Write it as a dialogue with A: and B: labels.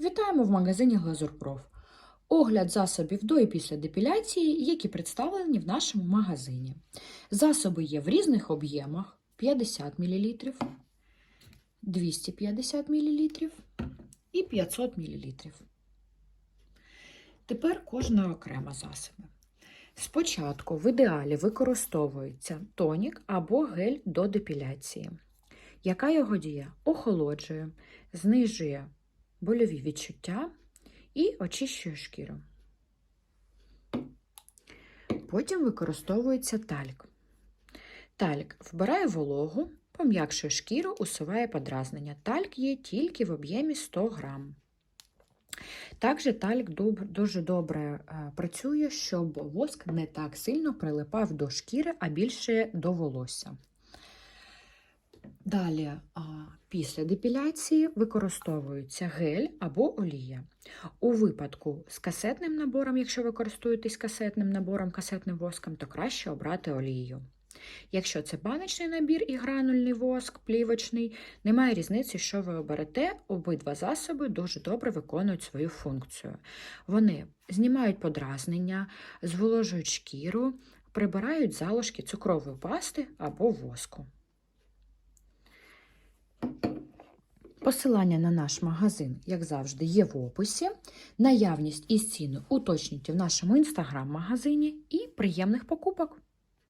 A: Вітаємо в магазині Глазурпроф. Огляд засобів до і після депіляції, які представлені в нашому магазині. Засоби є в різних об'ємах: 50 мл, 250 мл і 500 мл. Тепер кожна окрема засоби. Спочатку в ідеалі використовується тонік або гель до депіляції. Яка його дія? Охолоджує, знижує больові відчуття і очищує шкіру. Потім використовується тальк. Тальк вбирає вологу, пом'якшує шкіру, усуває подразнення. Тальк є тільки в об'ємі 100 грам. Також тальк дуже добре е, працює, щоб воск не так сильно прилипав до шкіри, а більше до волосся. Далі, після депіляції використовується гель або олія. У випадку з касетним набором, якщо ви користуєтесь касетним набором, касетним воском, то краще обрати олію. Якщо це баночний набір і гранульний воск, плівочний, немає різниці, що ви оберете. Обидва засоби дуже добре виконують свою функцію. Вони знімають подразнення, зволожують шкіру, прибирають залишки цукрової пасти або воску. Посилання на наш магазин, як завжди, є в описі. Наявність і ціни уточнюйте в нашому інстаграм-магазині і приємних покупок!